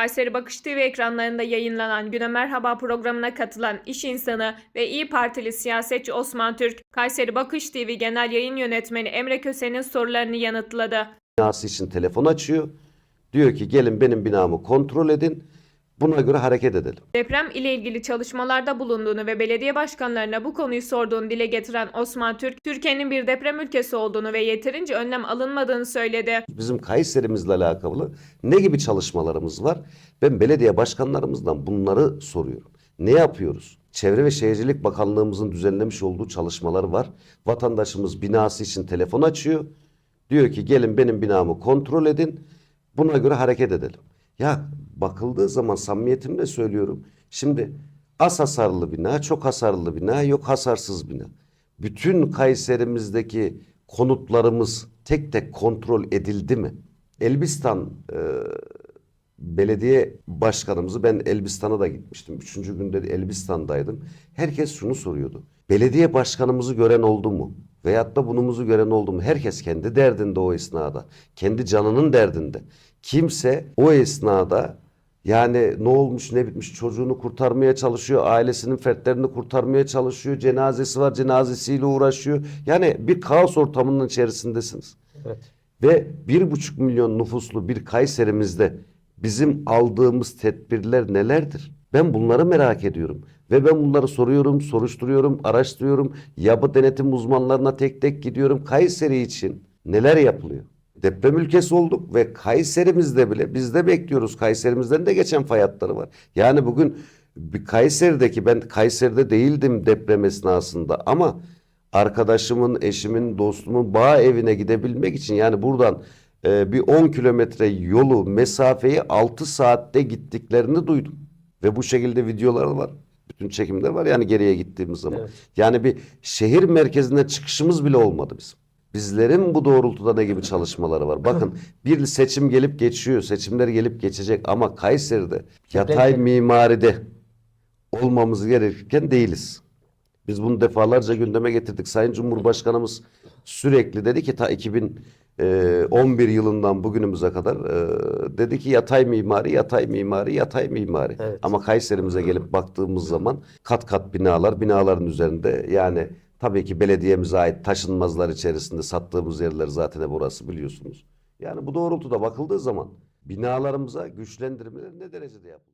Kayseri Bakış TV ekranlarında yayınlanan Güne Merhaba programına katılan iş insanı ve İyi Partili siyasetçi Osman Türk, Kayseri Bakış TV Genel Yayın Yönetmeni Emre Köse'nin sorularını yanıtladı. binası için telefon açıyor. Diyor ki gelin benim binamı kontrol edin. Buna göre hareket edelim. Deprem ile ilgili çalışmalarda bulunduğunu ve belediye başkanlarına bu konuyu sorduğunu dile getiren Osman Türk, Türkiye'nin bir deprem ülkesi olduğunu ve yeterince önlem alınmadığını söyledi. Bizim Kayserimizle alakalı ne gibi çalışmalarımız var? Ben belediye başkanlarımızdan bunları soruyorum. Ne yapıyoruz? Çevre ve Şehircilik Bakanlığımızın düzenlemiş olduğu çalışmalar var. Vatandaşımız binası için telefon açıyor. Diyor ki gelin benim binamı kontrol edin. Buna göre hareket edelim. Ya bakıldığı zaman samimiyetimle söylüyorum. Şimdi az hasarlı bina, çok hasarlı bina, yok hasarsız bina. Bütün Kayserimizdeki konutlarımız tek tek kontrol edildi mi? Elbistan e, belediye başkanımızı ben Elbistan'a da gitmiştim. Üçüncü günde Elbistan'daydım. Herkes şunu soruyordu. Belediye başkanımızı gören oldu mu? Veyahut da bunumuzu gören oldu mu? Herkes kendi derdinde o esnada. Kendi canının derdinde. Kimse o esnada yani ne olmuş ne bitmiş çocuğunu kurtarmaya çalışıyor. Ailesinin fertlerini kurtarmaya çalışıyor. Cenazesi var cenazesiyle uğraşıyor. Yani bir kaos ortamının içerisindesiniz. Evet. Ve bir buçuk milyon nüfuslu bir Kayserimizde bizim aldığımız tedbirler nelerdir? Ben bunları merak ediyorum. Ve ben bunları soruyorum, soruşturuyorum, araştırıyorum. Yapı denetim uzmanlarına tek tek gidiyorum. Kayseri için neler yapılıyor? Deprem ülkesi olduk ve Kayserimizde bile biz de bekliyoruz. Kayserimizden de geçen fay hatları var. Yani bugün bir Kayseri'deki ben Kayseri'de değildim deprem esnasında ama arkadaşımın, eşimin, dostumun bağ evine gidebilmek için yani buradan e, bir 10 kilometre yolu, mesafeyi 6 saatte gittiklerini duydum. Ve bu şekilde videolar var. Bütün çekimler var yani geriye gittiğimiz zaman. Evet. Yani bir şehir merkezinden çıkışımız bile olmadı bizim. Bizlerin bu doğrultuda ne gibi çalışmaları var? Bakın bir seçim gelip geçiyor, seçimler gelip geçecek ama Kayseri'de yatay mimaride olmamız gerekirken değiliz. Biz bunu defalarca gündeme getirdik. Sayın Cumhurbaşkanımız sürekli dedi ki ta 2011 yılından bugünümüze kadar e, dedi ki yatay mimari, yatay mimari, yatay mimari. Evet. Ama Kayserimize gelip baktığımız zaman kat kat binalar, binaların üzerinde yani tabii ki belediyemize ait taşınmazlar içerisinde sattığımız yerler zaten hep orası biliyorsunuz. Yani bu doğrultuda bakıldığı zaman binalarımıza güçlendirmeler ne derecede yapıldı?